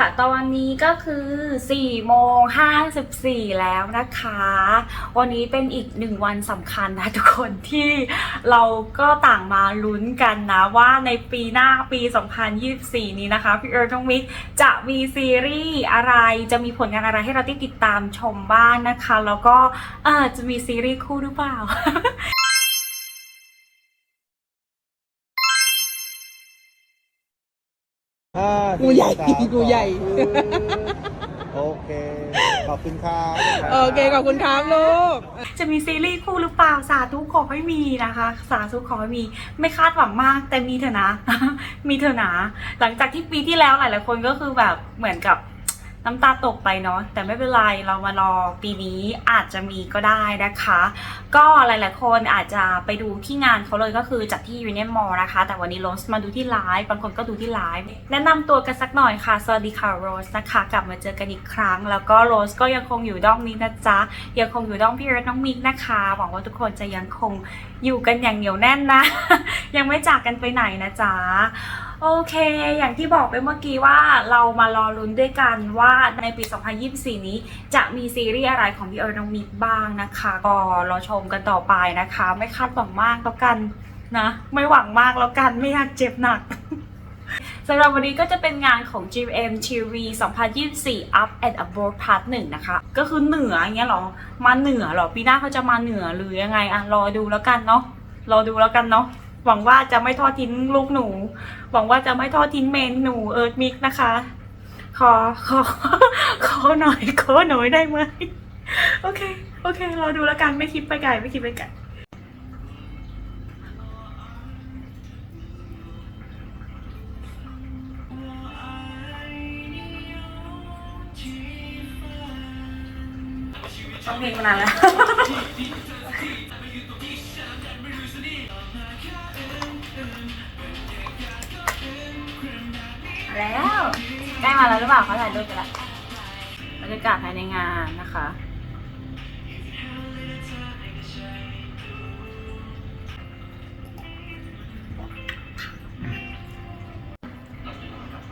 ค่ะตอนนี้ก็คือ4โมง54 แล้วนะคะ วันนี้เป็นอีกหนึ่งวันสำคัญนะทุกคนที่เราก็ต่างมาลุ้นกันนะว่าในปีหน้าปี 2024 นี้นะคะ พี่เอิร์ธมิกจะมีซีรีส์อะไรจะมีผลงานอะไรให้เราได้ติดตามชมบ้างนะคะ แล้วก็เออจะมีซีรีส์คู่หรือเปล่า ห้างูใหญ่สี่สามงูใหญ่ สองโอเค ขอบคุณครับ โอเคขอบคุณครับลูก จะมีซีรีส์คู่หรือเปล่าสาธุขอให้มีนะคะ สาธุขอให้มีไม่คาดหวังมากแต่มีเถอะนะ มีเถอะนะหลังจากที่ปีที่แล้วหลายๆคนก็คือแบบเหมือนกับ น้ำตาตกไปเนาะแต่ไม่เป็นไรเรามารอปีนี้อาจจะมีก็ได้นะคะ ก็หลายๆ คนอาจจะไปดูที่งานเขาเลยก็คือจัดที่ยูเนียนมอลนะคะ แต่วันนี้โรสมาดูที่ไลฟ์บางคนก็ดูที่ไลฟ์แนะนำตัวกันสักหน่อยค่ะ สวัสดีค่ะโรสนะคะ กลับมาเจอกันอีกครั้ง แล้วก็โรสก็ยังคงอยู่ด้อมนี้นะจ๊ะยังคงอยู่ด้อมพี่เร์น้องมิกนะคะ หวังว่าทุกคนจะยังคงอยู่กันอย่างเหนียวแน่นนะ ยังไม่จากกันไปไหนนะจ๊ะ โอเค อย่างที่บอกไปเมื่อกี้ว่าเรามารอลุ้นด้วยกันว่าในปี 2024 นี้จะมีซีรีส์อะไรของพี่เอิร์นองมิกบ้างนะคะ ก็รอชมกันต่อไปนะคะ ไม่คาดหวังมากแล้วกันนะ ไม่หวังมากแล้วกันไม่อยากเจ็บหนักสำหรับวันนี้ก็จะเป็นงานของ GM TV 2024 Up and Above Part 1 นะคะ ก็คือเหนืออย่างเงี้ยหรอ มาเหนือหรอ ปีหน้าเขาจะมาเหนือหรือยังไงอะรอดูแล้วกันเนาะ รอดูแล้วกันเนาะ หวังว่าจะไม่ทอดทิ้งลูกหนู หวังว่าจะไม่ทอดทิ้งเมนหนูเอิร์ธมิกนะคะ ขอขอขอหน่อยขอหน่อยได้ไหมโอเค โอเครอดูแล้วกันไม่คิดไปไกลไม่คิดไปไกลต้องเพลงมานานแล้ว ใกล้มาแล้วหรือเปล่าเขาถ่ายรูปไปแล้วบรรยากาศภายในงานนะคะ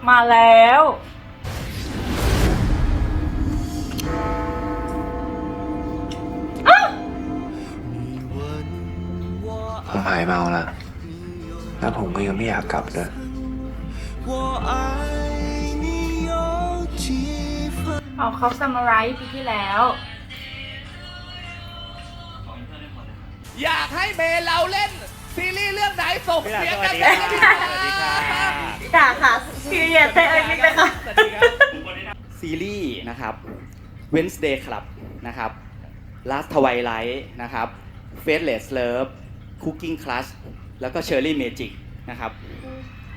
มาแล้วผมหายเมาแล้ว แล้วผมก็ยังไม่อยากกลับด้วย ออกคอฟซามูไรปีที่แล้ว อยากให้เมย์เราเล่น ซีรีส์เรื่องไหนส่งเสียงกันสวัสดีครับสวัสดีครับค่ะค่ะพี่เยเต้เอ้ยมิกเลยค่ะซีรีส์นะครับ Wednesday Club นะครับ Last Twilight นะครับ Faithless Love Cooking Class แล้วก็ Cherry Magic นะครับ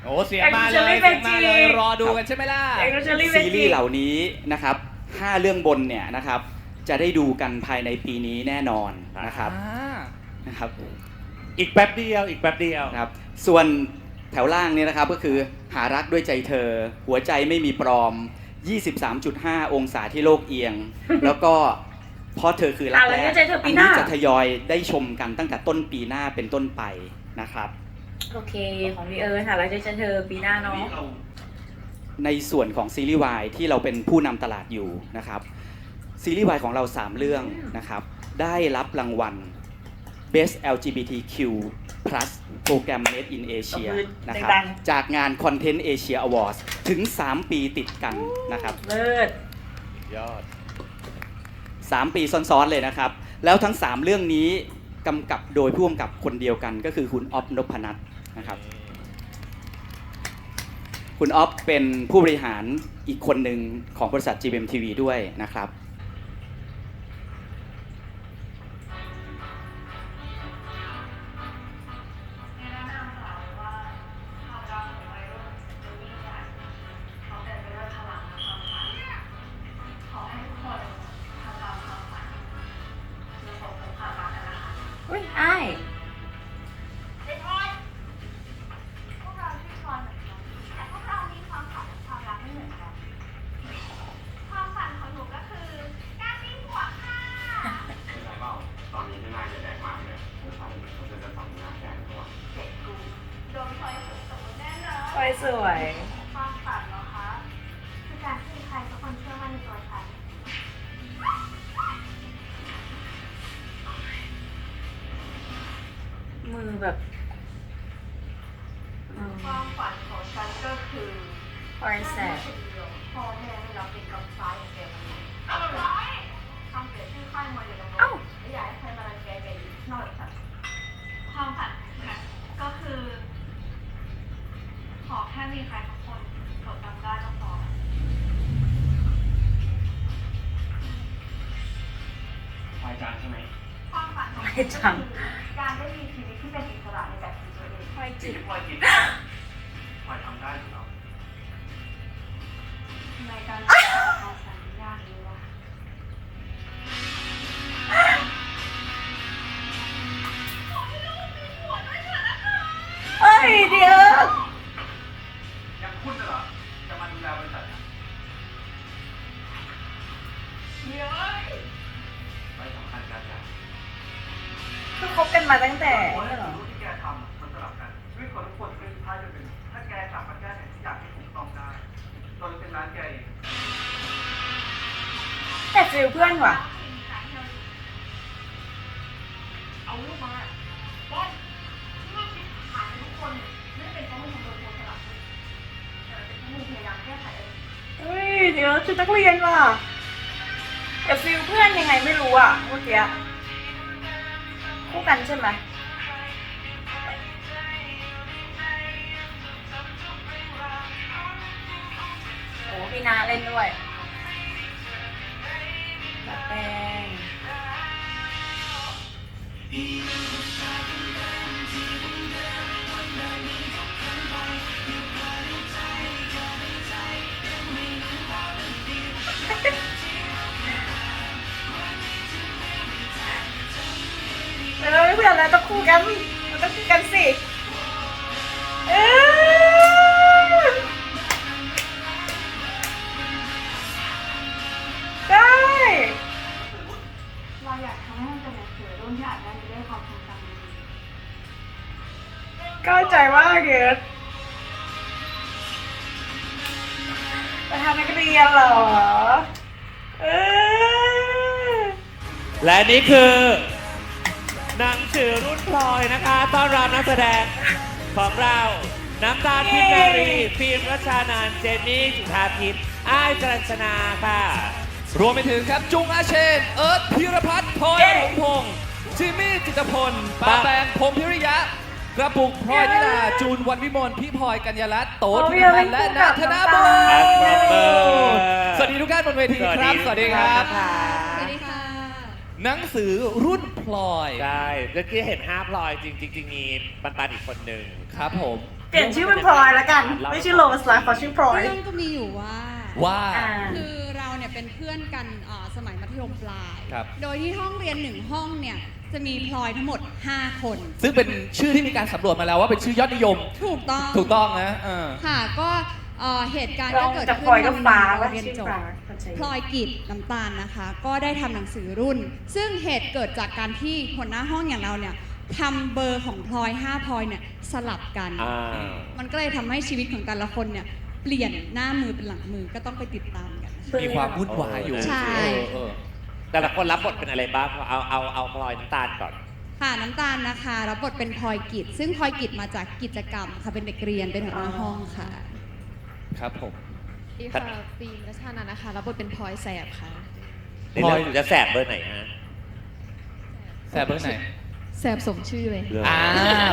โอ้เสียงมาเลยเสียงมาเลยรอดูกันใช่ไหมล่ะ เอ็กซ์เชอรี่เวซีรีทีส์เหล่านี้นะครับ 5 เรื่องบนเนี่ยนะครับ จะได้ดูกันภายในปีนี้แน่นอนนะครับอ่านะครับอีกแป๊บเดียวอีกแป๊บเดียวนะครับ ส่วนแถวล่างเนี่ยนะครับก็คือหารักด้วยใจเธอ หัวใจไม่มีปลอม 23.5 องศาที่โลกเอียง แล้วก็เพราะเธอคือรักอะไรแรเนี่กยใจเธอปีอันหน้านี้จะทยอยได้ชมกันตั้งแต่ต้นปีหน้าเป็นต้นไปนะครับ โอเค ของพี่เอิร์ธค่ะแล้วจะเจอปีหน้าเนาะ ในส่วนของซีรีส์วายที่เราเป็นผู้นำตลาดอยู่นะครับซีรีส์วายของเรา 3 เรื่องนะครับได้รับรางวัล Best LGBTQ+ โปรแกรม Made in Asia ตบมือนะครับดังจากงาน Content Asia Awards ถึง 3 ปีติดกันนะครับเลิศยอด 3 ปีซ้อนๆเลยนะครับ แล้วทั้ง 3 เรื่องนี้กำกับโดยผู้กำกับคนเดียวกันก็คือคุณอ๊อฟนพนัทนะครับ คุณออฟเป็นผู้บริหารอีกคนหนึ่งของบริษัท GMTV ด้วยนะครับ คือพอยแสบพ่อแม่ให้เราเป็นกำซ้ายอย่างเดียวทำเสียชื่อค่ายมวยเดียวกันเอ้าไม่อยากให้ใครมารังแกแกอีกนอกจากความฝันค่ะก็คือ ขอแค่มีใครสักคนจดจำได้ก็พอพายจานใช่ไหมความฝันของไม่จังการได้มีชีวิตที่เป็นอิสระในแบบของตัวเองพอยจิตพายจิตพายทำได้ อยู่แล้วในการทำความสัญญานี้ว่าเอ้ยเดี๋ยวยังคุณเหรอ จะมาดูแลบริษัทไม่สำคัญการจ่ายคือคบกันมาตั้งแต่คนนี่เหรอที่แกทำมันสลับกันชีวิตคนทุกคนเป็นท้ายจะเป็น ถ้าแกกลับมาแก้ไขทุกอย่างที่ถูกต้องได้โดยเป็นร้านแกเอง แต่ฟิลเพื่อนว่ะเอาลูกมาบอลที่ว่าคิดหายทุกคนไม่เป็นเพราะมึงทำโดยตัวสลับแต่เป็นเพราะมึงพยายามแก้ไขเองเฮ้ยเดี๋ยวชุดนักเรียนว่ะแต่ฟิลเพื่อนยังไงไม่รู้อะเมื่อกี้คู่กันใช่ไหมโอ้พี่นาเล่นด้วย เพื่อนแล้วต้องคู่กันมันต้องคู่กันสิเออได้เราอยากทำให้มันเป็นหนังสือรุ่นที่อ่านได้ในเรื่องความทรงจำดีเข้าใจว่าเกิดประธานนักเรียนเหรอ เออ และนี่คือ อยนะคะ ต้อนรับนักแสดงของเรา น้ำตาลพิมนารีฟิล์มรัชานานท์เจนนี่จุธาทิพย์อ้ายจรัญชนาค่ะ รวมไปถึงครับจุงอาเชน เอิร์ธพิรพัฒน์พลอยเย้หลงพงษ์จิมมี่จิตรพลปาแปงพงษ์พิริยะ กระปุกพลอยนิดาจูนวันวิมลพี่พลอยกัญญารัตน์โตโอ้ธิยพันธ์และนัทนาบุอะญปรบมือ สวัสดีทุกท่านบนเวทีครับ สวัสดีครับสวัสดีค่ะ หนังสือรุ่นพลอยใช่เมื่อกี้เห็นห้าพลอยจริงจริงๆมีปันปันอีกคนหนึ่งครับผม เปลี่ยนชื่อเป็นพลอยแล้วกัน ไม่ชื่อโรสละขอชื่อพลอย เรื่องก็มีอยู่ว่า ว่าอ่าคือเราเนี่ยเป็นเพื่อนกันเอ่อสมัยมัธยมปลาย ครับ โดยที่ห้องเรียนหนึ่งห้องเนี่ยจะมีพลอยทั้งหมด 5 คน ซึ่งเป็นชื่อที่มีการสำรวจมาแล้วว่าเป็นชื่อ ยอดนิยม ถูกต้อง ถูกต้องนะเออ ค่ะก็ เอ่อเหตุการณ์เราก็เกิดจะขึ้พลอยนก็วันฟ้าเราว่าเรียนชื่อจบฟ้าเข้าใจพลอยกิจน้ำตาลนะคะ ก็ได้ทำหนังสือรุ่น ซึ่งเหตุเกิดจากการที่หัวหน้าห้องอย่างเราเนี่ยทำเบอร์ของพลอย5พลอยเนี่ยสลับกัน อ่า มันก็เลยทำให้ชีวิตของแต่ละคนเนี่ยเปลี่ยนหน้ามือเป็นหลังมือก็ต้องไปติดตามกัน มีความวุ่นวายอยู่ ใช่ เออเออแต่ละคนรับบทเป็นอะไรบ้าง เอาเอาเอาพลอยน้ำตาลก่อน ค่ะน้ำตาลนะคะรับบทเป็นพลอยกิจ ซึ่งพลอยกิจมาจากกิจกรรมค่ะเป็นเด็กเรียนเป็นหัวหน้าห้องค่ะ ครับผม ดีค่ะฟิล์มรัชานันท์นะคะรับบทเป็นพลอยแสบค่ะ ในเรื่องหนูจะแสบเบอร์ไหนฮะ แสบเบอร์ไหนแสบสมชื่อเลยอ่า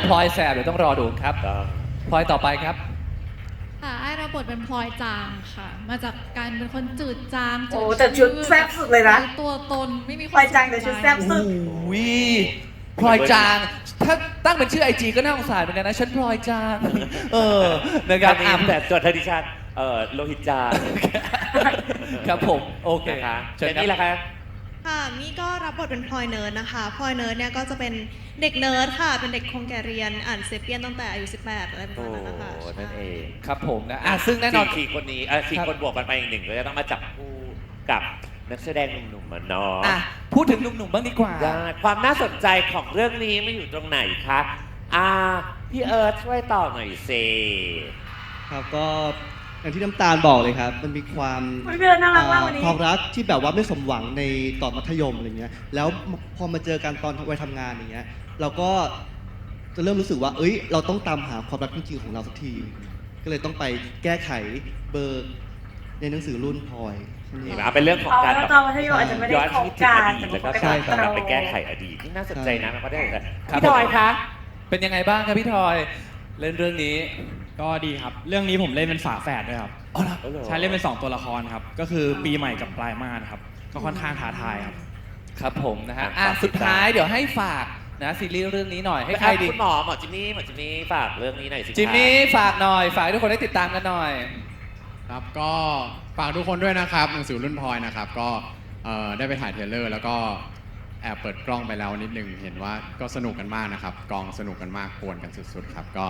พลอยแสบเดี๋ยวต้องรอดูครับต้องพลอยต่อไปครับ ค่ะไอ้รับบทเป็นพลอยจางค่ะ มาจากการเป็นคนจืดจางโอ้แต่ชุดแซ่บสุดเลยนะ ไร้ตัวตนไม่มีพลอยจังแต่ชุดแซ่บ สุดโอ้ย พลอยจาง ถ้าตั้งเป็นชื่อไอจีก็น่าสงสารเหมือนกันนะ ฉันพลอยจาง เออนะครับมีอะแต่ตัวเธอดิฉันเอ่อโลหิตจางครับผม โอเคนะคะเชิเจญนครับนี่ละคะค่ะมี่ก็รับบทเป็นพลอยเนิร์ดนะคะพลอยเนิร์ดเนี่ยก็จะเป็นเด็กเนิร์ดค่ะ เป็นเด็กคงแก่เรียนอ่านเซเปียนตั้งแต่อายุ 18 อะไรประโอ้มาณนั้นนะคะนั่นเองครับผมนะอะซึ่งแน่นอนสี่คนนี้เอ่อสี่ครับคนบวกกันไปอีกหนึ่งก็จะต้องมาจับคู่กับ นักแสดงหนุ่มๆมาเนาะอะพูดถึงหนุ่มๆบ้างดีกว่า ได้ความน่าสนใจของเรื่องนี้ไม่อยู่ตรงไหนคะอ่าพี่เอิร์ธช่วยต่อหน่อยสิ ครับก็อย่างที่น้ำตาลบอกเลยครับ มันมีความเฮ้ยพี่เอิร์ธน่ารักมากวันนี้ ความรักที่แบบว่าไม่สมหวังในตอนมัธยมอะไรเงี้ยแล้วพอมาเจอกันตอนวัยทำงานอย่างเงี้ยเราก็จะเริ่มรู้สึกว่า เอ้ย เราต้องตามหาความรักจริงๆของเราสักที ก็เลยต้องไปแก้ไขเบอร์ในหนังสือรุ่นพลอย นั่นเองนะเป็นเรื่องของอ๋อการแล้วแบบตอนมัธยมอาจจะไม่ได้ย้อนคบคิดถึงกัอนดีตแล้วก็แต่ใช่สามารถครับกลับไปแก้ไขอดีตที่น่าสนใจนะมันก็ได้แต่ครับพี่ทอยผมคะ เป็นยังไงบ้างครับพี่ทอยเล่นเรื่องนี้ ก็ดีครับ เรื่องนี้ผมเล่นเป็นฝาแฝดด้วยครับอ๋อเหรอ ใช่เล่นเป็น2ตัวละครครับ ก็คือปีใหม่กับปลายมาสครับ ก็ค่อนข้างท้าทายครับ ครับผมนะฮะอะอะฝากติสุดดตาม ท้ายเดี๋ยวให้ฝากนะซีรีส์เรื่องนี้หน่อยให้ใครดีคุณหมอหมอจิมมี่หมอจิมมี่ฝากเรื่องนี้หน่อยสิคะจิมมี่ฝากหน่อย ฝากให้ทุกคนได้ติดตามกันหน่อย ครับก็ฝากทุกคนด้วยนะครับหนังสือรุ่นพลอยนะครับ ก็เอ่อได้ไปถ่ายเทรลเลอร์ แล้วก็แอบเปิดกล้องไปแล้วนิดนึงเห็นว่าก็สนุกกันมากนะครับกองสนุกกันมากกวนกันสุดๆครับก็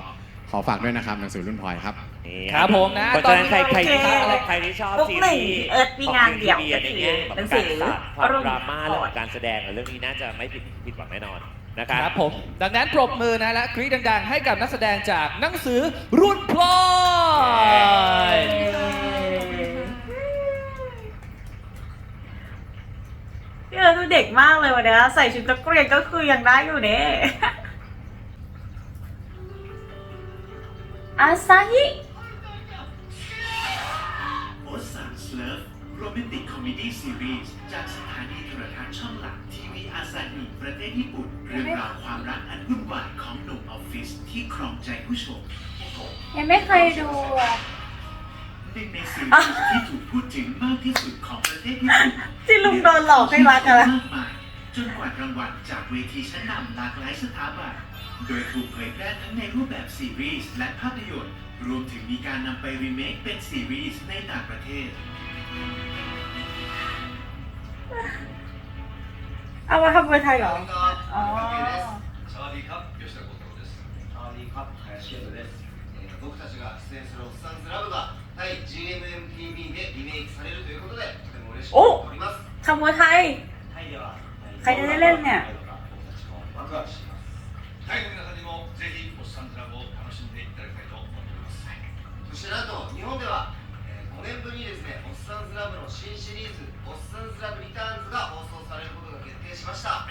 ขอฝากด้วยนะครับหนังสือรุ่นพลอยครับ นี่ครับผมนะเพราะฉะนั้นใครใครที่ชอบโอเคใครที่ชอบพวกซีหนึ่รีงส์เอิร์ธมีงานเดี่ยวของ TV ในแง่แบบหนังกาสืรอสานความอารมณ์ดราม่าพลอยเรื่องของการแสดงเรื่องนี้น่าจะไม่ผิดผิดหวังแน่นอน นะครับครับผม ดังนั้นปรบมือนะและกรี๊ดดังๆ ให้กับนักแสดงจากหนังสือรุ่นพลอยพี่เอิร์ธดูเด็กมากเลยวันเนี้ยใส่ชุดนักเรียนก็คือยังได้อยู่เนี่ยอาซาฮิโอสันสเลิฟโรแมนติกคอมเมดี้ซีรีส์จากสถานีโทรทัศน์ช่องหลักทีวี อาซาฮิประเทศญี่ปุ่นเรื่องราวความรักอันวุ่นวายของหนุ่มออฟฟิศที่ครองใจผู้ชมยังไม่เคยดูอะหนึ่งในซีรีส์ที่ถูกพูดถึงมากที่สุดของประเทศญี่ปุ่นที่ลุงโดนหลอกให้รักอะมากมายจนกว่ารางวัลจากเวทีชั้นนำหลากหลายสถาบันโดยถูกเผยแพร่ทั้งในรูปแบบซีรีส์และภาพยนตร์ รวมถึงมีการนำไปรีเมคเป็นซีรีส์ในต่างประเทศ เอามาทำเป็นไทยเหรอ อ๋อ สวัสดีครับ吉田幸太郎ですสวัสดีครับ林健人です僕たちが出演するおっさんずラブが対 GMMTV でリメイクされるということでとても嬉しく思っております ทำมวยไทย タイではใครจะได้เล่นเนี่ย ワクワクしていますタイの皆さんにもぜひおっさんずラブを楽しんでいただきたいと思っておりますそしてなんと日本ではえー5年ぶりにですねおっさんずラブの新シリーズおっさんずラブリターンズが放送されることが決定 送しました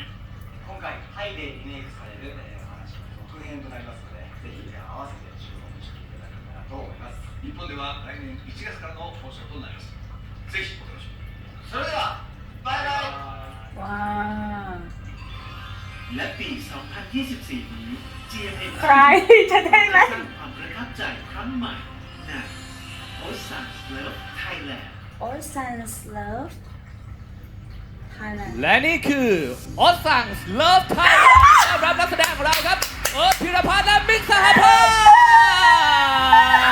今回タイでリメイクされる、えーお話の続編となりますのでぜひえー合わせて注目していただけたらと思います日本では来年1月からの放送となりますぜひお楽しみにそれではバイバイ ว้า และปี 2024 นี้ GMM ใครจะได้ไหม สร้างความประทับใจครั้งใหม่ใน o s a n Love Thailand โอ้ซันส์เลิฟไทยแลนด์และนี่คือออสซังเลิฟไทยต้อนรับนักแสดงของเราครับ เอิร์ธพิรพัฒน์และมิกสหภา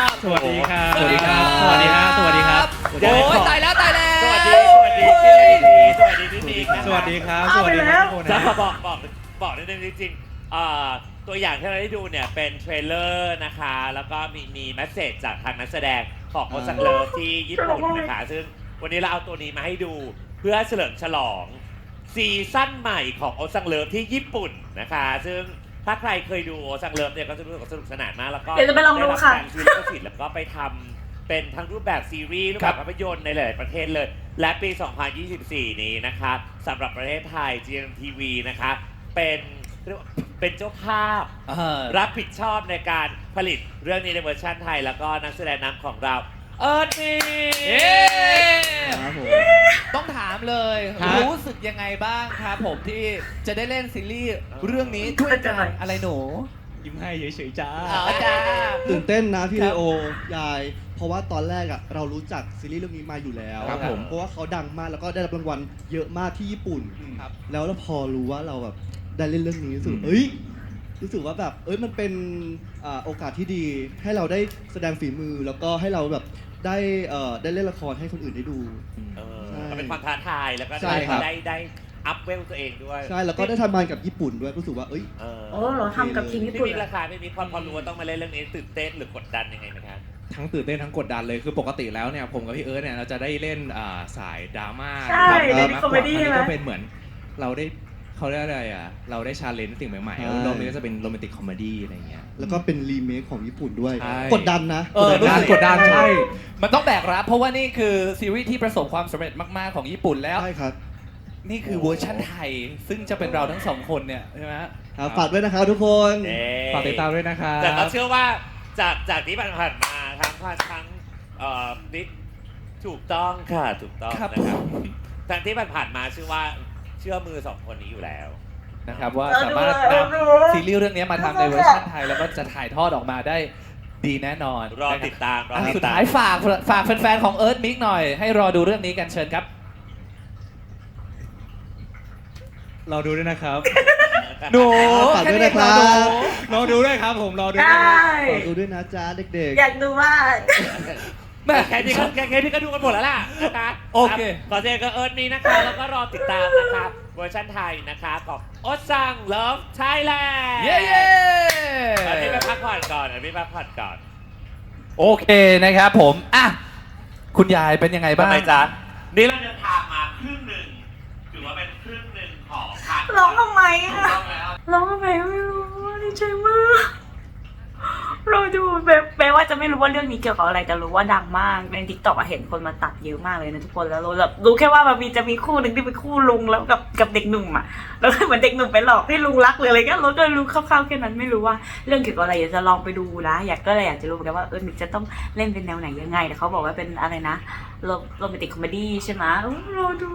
พสวัสดีครับสวัสดีครับ สวัสดีครับ สวัสดีครับโอ้ยตายแล้วตายแล้วสวัสดี สวัสดีชื่อดี สวัสดีพี่มิกนะสวัสดีครับเอาสวัสดีไปแล้ครัวบทุกคนจะนะมาบอกบอกบอกนิดนึงจริงๆอ่าตัวอย่างที่เราได้ดูเนี่ยเป็นเทรลเลอร์นะคะ แล้วก็มีมีแมสเซจจากทางนักแสดงของโอซังเลิฟที่ญี่ปุ่นนะคะ ซึ่งวันนี้เราเอาตัวนี้มาให้ดูเพื่อเฉลิมฉลองซีซั่นใหม่ของโอซังเลิฟที่ญี่ปุ่นนะคะ ซึ่งถ้าใครเคยดูโอซังเลิฟเนี่ยก็จะรู้สึกว่าสนุกสนานมากแล้วก็เดี๋ยวจะไปลองดูค่ะ ได้รับการซื้อลิขสิทธิ์แล้วก็ไปทำเป็นทั้งรูปแบบซีรีส์รูปแบบภาพยนตร์ในหลายๆประเทศเลย และปี 2024 นี้นะคะสำหรับประเทศไทย GMTV นะคะเป็นเรียกว่าเป็นเจ้าภาพ เออ รับผิดชอบในการผลิตเรื่องนี้ในเวอร์ชันไทย แล้วก็นักแสดงนำของเรา เอิร์ธนี่เย้ครับผม ต้องถามเลย ครับ รู้สึกยังไงบ้างครับผมที่จะได้เล่นซีรีส์เรื่องนี้ด้วยกันอะไรหนูยิ้มให้เฉยๆจ้า อ๋อจ้า ตื่นเต้นนะพี่ครัเลบโอยาย เพราะว่าตอนแรกอะเรารู้จักซีรีส์เรื่องนี้มาอยู่แล้วครับผม เพราะว่าเขาดังมากแล้วก็ได้รับรางวัลเยอะมากที่ญี่ปุ่น ครับ แล้วเราพอรู้ว่าเราแบบได้เล่นเรื่องนี้รู้สึกอืมเอ้ยรู้สึกว่าแบบเอ้ยมันเป็นอ่าโอกาสที่ดีให้เราได้แสดงฝีมือแล้วก็ให้เราแบบ ได้เอ่อได้เล่นละครให้คนอื่นได้ดู เออใช่ก็เป็นความท้าทายแล้วก็ใช่ได้ครับ ได้ได้อัพเวลตัวเองด้วยใช่แล้วก็ได้ทำงานกับญี่ปุ่นด้วยรู้สึกว่าเอ้ย เออโอ้เหรอทำกับทีมญี่ไม่ปุ่นมีเหรอ ราคาไม่มีความพอรู้ว่าต้องมาเล่นเรื่องนี้ตื่นเต้นหรือกดดันยังไงไหมครับ ทั้งตื่นเต้นทั้งกดดันเลยคือปกติแล้วเนี่ยผมกับพี่เอิร์ธเนี่ยเราจะได้เล่นอ่าสายดราม่าใช่ครับเล่นมากคอมกเมว่าดี้อันนี้ใช่ไหม ก็เป็นเหมือนเราได้ เขาเรียกอะไรอะ เราได้ชาเลนจ์สิ่งใหม่ๆใช่แล้วรอบนี้ก็จะเป็นโรแมนติกคอมเมดี้อะไรเงี้ย แล้วก็เป็นรีเมคของญี่ปุ่นด้วย ใช่ กดดันนะ เออกดดันรู้สึกดดันใช่ มันต้องแบกรับ เพราะว่านี่คือซีรีส์ที่ประสบความสำเร็จมากๆของญี่ปุ่นแล้ว ใช่ครับนี่คือเวอร์ชั่นไทย ซึ่งจะเป็นเราทั้งสองคนเนี่ยใช่ไหมฮะ ครับฝากด้วยนะครับทุกคน เย้ฝากติดตามด้วยนะครับ แต่ก็เชื่อว่าจากจากที่ผ่านๆมาทั้งทั้งเอ่อนี่ถูกต้องค่ะถูกต้องครับนะครับทั้งที่ผ่านๆมาเชื่อว่า เชื่อมือสองคนนี้อยู่แล้ว นะครับว่าเออสามารถดูนดูำซีรีส์เรื่องนี้มาทำในเวอร์ชันไทย แล้วก็จะถ่ายทอดออกมาได้ดีแน่นอนรอนะครับติดตามรออะติสุดดตามท้ายฝากฝากแฟนๆของเอิร์ธมิกหน่อย ให้รอดูเรื่องนี้กันเชิญครับรอดูด้วยนะครับหนูฝากด้วยนะครับรอดูด้วยครับผมรอดูได้ด้วยนะครับฝากดูด้วยนะจ๊ะเด็กอยากดูมาก แม่ แค่นี้ก็แค่แค่นี้ก็ดูกันหมดแล้วล่ะนะคะโอเค ขอเจอกับเอิร์ธนี้นะคะ แล้วก็รอติดตามนะคะเวอร์ชันไทยนะคะของโอซังเลิฟไทยแลนด์เย้เย้อันนี้ไปพักผ่อนก่อนอันนี้พักผ่อนก่อนโอเคนะครับผม อะ คุณยายเป็นยังไงบ้างทำไมจ๊ะนี่เราเดินทางมาครึ่งหนึ่งถือว่าเป็นครึ่งหนึ่งของทางร้องทำไมอะต้องแล้วร้องทำไมก็ไม่รู้ดีใจมาก เราดูแบบแม้ว่าจะไม่รู้ว่าเรื่องนี้เกี่ยวกับอะไรแต่รู้ว่าดังมากในทิกตอกเห็นคนมาตัดเยอะมากเลยนะทุกคนแล้วเราแบบรู้แค่ว่ามันมีจะมีคู่หนึ่งที่เป็นคู่ลุงแล้วกับกับเด็กหนุ่มอะแล้วเหมือนเด็กหนุ่มไปหลอกให้ลุงรักหรืออะไรก็เราก็รู้คร่าวๆแค่นั้นไม่รู้ว่าเรื่องเกี่ยวกับอะไรอยากจะลองไปดูนะอยากก็เลยอยากจะรู้เหมือนกันว่าเออมิกจะต้องเล่นเป็นแนวไหนยังไงแต่เขาบอกว่าเป็นอะไรนะโรโรแมนติกคอมเมดี้ใช่ไหมอุ๊ยรอดู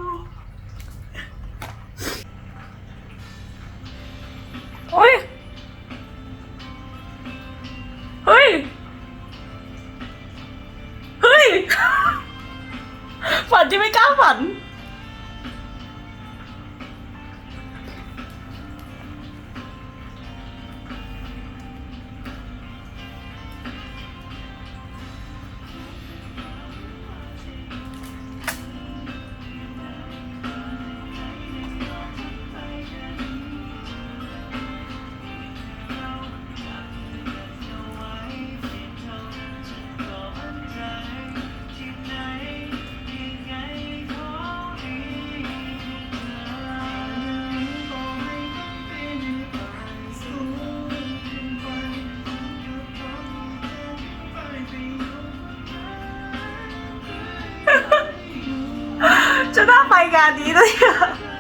น่าไ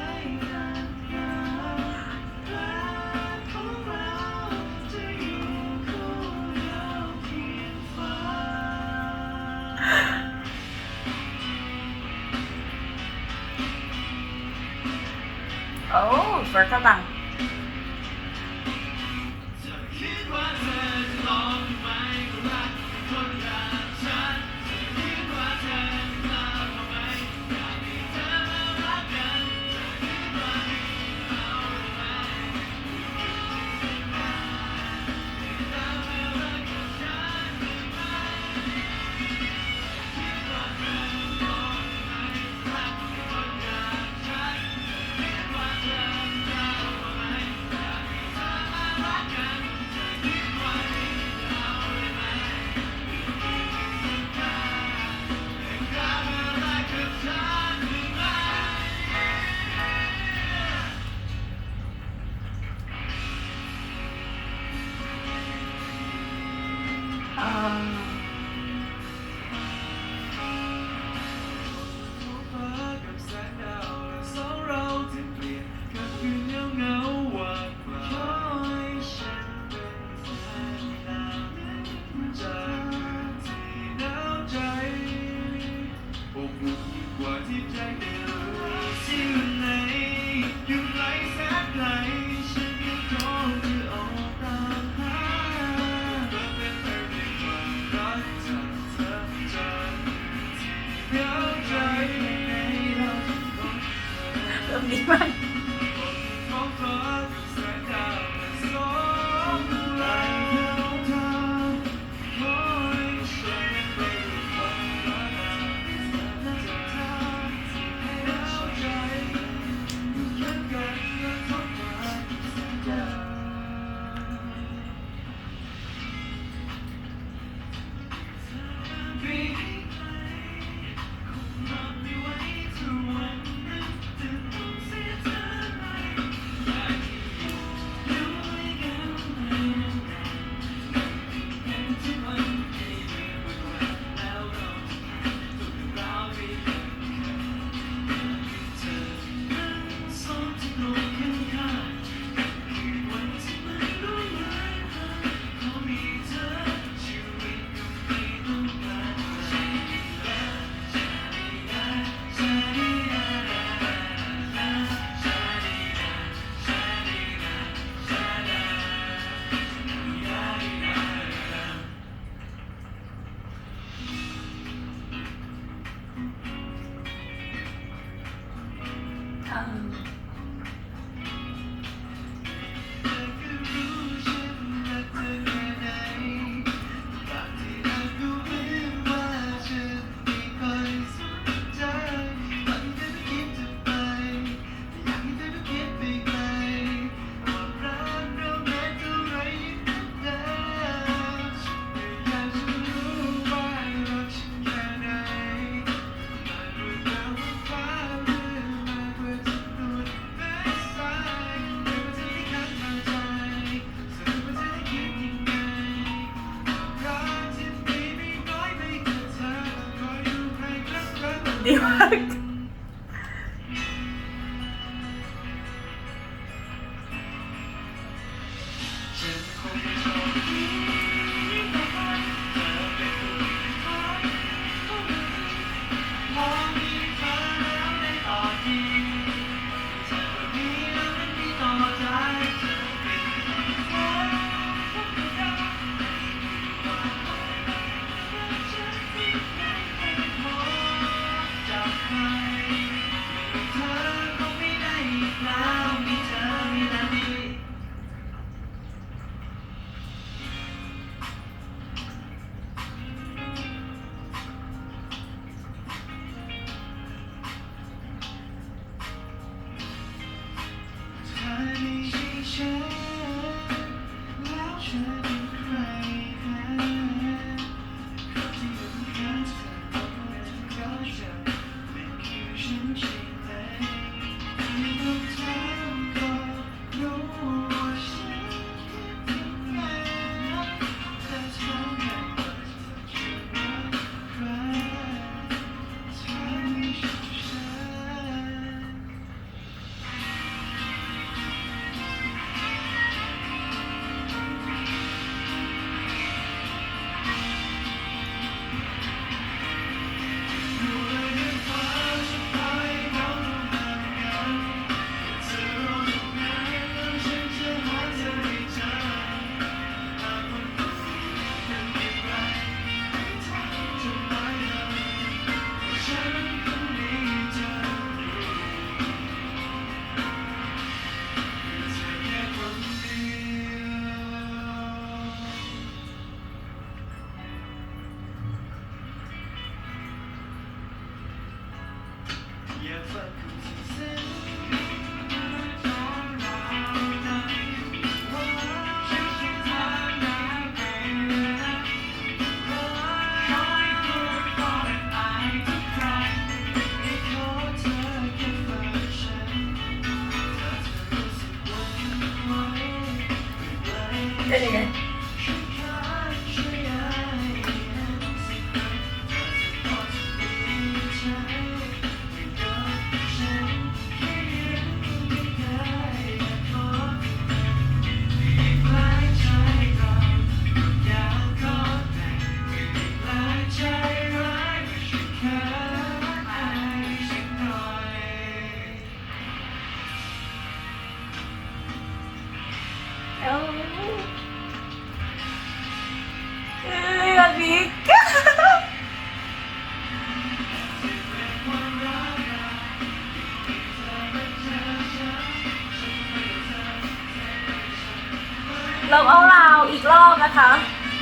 เราเอาราวอีกรอบนะคะ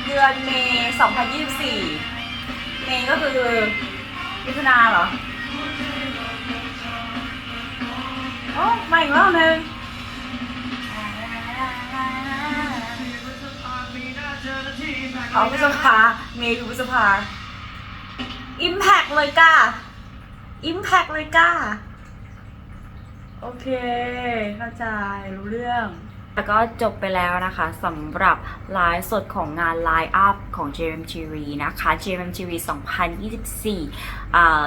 เดือนเมย์2024 เมย์ก็คือมิถุนาเหรอ โอ้มาอีกรอบนึงเอาพฤษภาเมย์ดูพฤษภาอิมแพกเลยก้าอิมแพกเลยก้า โอเค เข้าใจ รู้เรื่อง แล้วก็จบไปแล้วนะคะสำหรับไลฟ์สดของงาน Line Up ของ JMTV นะคะ JMTV 2024อ่า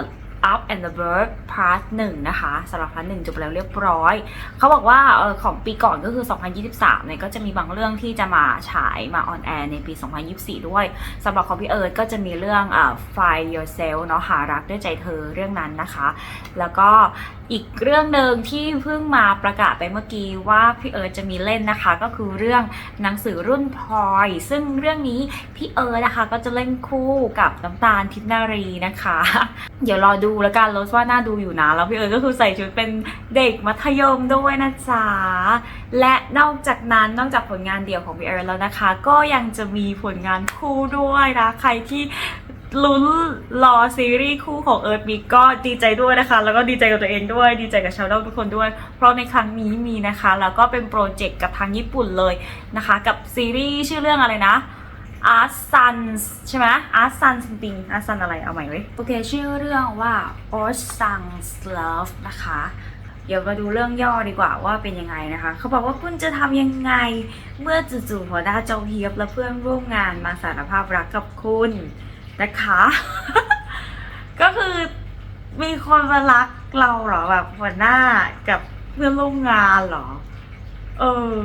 Up and the Bird Part 1 นะคะสำหรับ Part 1จบแล้วเรียบร้อย เขาบอกว่าออของปีก่อนก็คือ 2023 เนี่ยก็จะมีบางเรื่องที่จะมาฉายมาออนแอร์ในปี 2024 ด้วยสำหรับของพี่เอิร์ธก็จะมีเรื่องอ Find Yourself เนาะหารักด้วยใจเธอเรื่องนั้นนะคะ แล้วก็อีกเรื่องหนึ่งที่เพิ่งมาประกาศไปเมื่อกี้ว่าพี่เอิร์ธจะมีเล่นนะคะ ก็คือเรื่องหนังสือรุ่นพลอย ซึ่งเรื่องนี้พี่เอิร์ธนะคะ ก็จะเล่นคู่กับน้ำตาลทิพนารีนะคะ เดี๋ยวรอดูแล้วกันรสว่าน่าดูอยู่นะแล้วพี่เอิร์ธก็คือใส่ชุดเป็นเด็กมัธยมด้วยนะจ๊ะและนอกจากนั้นนอกจากผลงานเดี่ยวของพี่เอิร์ธแล้วนะคะ ก็ยังจะมีผลงานคู่ด้วยนะใครที่ ลุ้นรอซีรีส์คู่ของเอิร์ธมิกก็ดีใจด้วยนะคะ แล้วก็ดีใจกับตัวเองด้วย ดีใจกับชาวดอทุกคนด้วย เพราะในครั้งนี้มีนะคะ แล้วก็เป็นโปรเจกต์กับทางญี่ปุ่นเลยนะคะ กับซีรีส์ชื่อเรื่องอะไรนะ Art Suns ใช่ไหม Art Suns จริงๆ Art Sun อะไรเอาใหม่ไว้ยโอเคชื่อเรื่องว่า Art Suns Love นะคะ เดี๋ยวมาดูเรื่องย่อดีกว่าว่าเป็นยังไงนะคะ เขาบอกว่าคุณจะทำยังไง เมื่อจู่ๆหัวหน้าเจ้าเฮียบและเพื่อนร่วมงานมาสารภาพรักกับคุณ นะคะ ก็คือมีคนมารักเราเหรอแบบหัวหน้ากับเพื่อนร่วมงานเหรอ เออ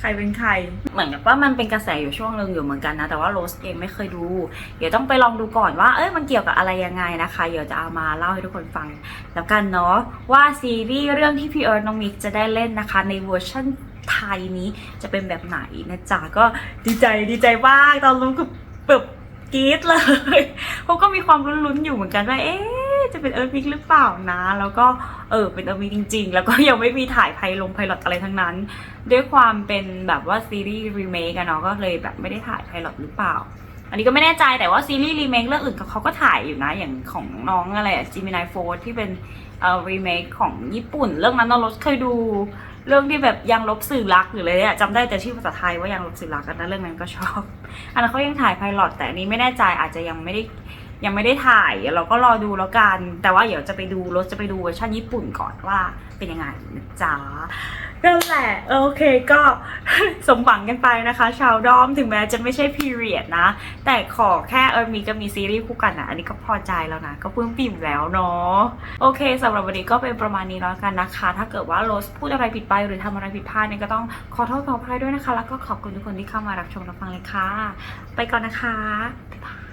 ใครเป็นใคร เหมือนกับว่ามันเป็นกระแสอยู่ช่วงหนึ่งอยู่เหมือนกันนะ แต่ว่าโรสเองไม่เคยดู เดี๋ยวต้องไปลองดูก่อนว่า เอ้ยมันเกี่ยวกับอะไรยังไงนะคะ เดี๋ยวจะเอามาเล่าให้ทุกคนฟัง แล้วกันเนาะว่าซีรีส์เรื่องที่พี่เอิร์ธน้องมิกจะได้เล่นนะคะ ในเวอร์ชันไทยนี้จะเป็นแบบไหนนะจ๊ะก็ดีใจดีใจมากตอนรู้คือแบบ กรี๊ดเลยเขาก็มีความลุ้นๆอยู่เหมือนกันว่าเอ๊ะจะเป็นเอิร์ธมิกหรือเปล่านะ แล้วก็เออเป็นเอิร์ธมิกจริง ๆ แล้วก็ยังไม่มีถ่ายไพลงไพลอตอะไรทั้งนั้น ด้วยความเป็นแบบว่าซีรีส์รีเมคอะเนาะก็เลยแบบไม่ได้ถ่ายไพลอตหรือเปล่า อันนี้ก็ไม่แน่ใจแต่ว่าซีรีส์รีเมคเรื่องอื่นเขาก็ถ่ายอยู่นะอย่างของน้องอะไรอะจิมินายโฟที่เป็นเอ่อรีเมคของญี่ปุ่น เรื่องนั้นนองรถเคยดู เรื่องที่แบบยังลบสื่อรักหรืออะไรเนี่ยจำได้แต่ชื่อภาษาไทยว่ายังลบสื่อรักกันนะเรื่องนั้นก็ชอบ อันนั้นเขายังถ่ายไพลอตแต่อันนี้ไม่แน่ใจอาจจะยังไม่ได้ยังไม่ได้ถ่ายเราก็รอดูแล้วกัน แต่ว่าเดี๋ยวจะไปดูรถจะไปดูเวอร์ชันญี่ปุ่นก่อนว่าเป็นยังไงนะจ๊ะ นั่นแหละโอเคก็สมหวังกันไปนะคะ ชาวดอมถึงแม้จะไม่ใช่พีเรียดนะ แต่ขอแค่เออมีก็มีซีรีส์คู่กันนะอันนี้ก็พอใจแล้วนะ ก็ปลื้มปิ่มแล้วเนาะโอเคสำหรับวันนี้ก็เป็นประมาณนี้แล้วกันนะคะ ถ้าเกิดว่าโรสพูดอะไรผิดไปหรือทำอะไรผิดพลาดเนี่ยก็ต้องขอโทษขออภัยด้วยนะคะ แล้วก็ขอบคุณทุกคนที่เข้ามารับชมรับฟังเลยค่ะ ไปก่อนนะคะบ๊ายบาย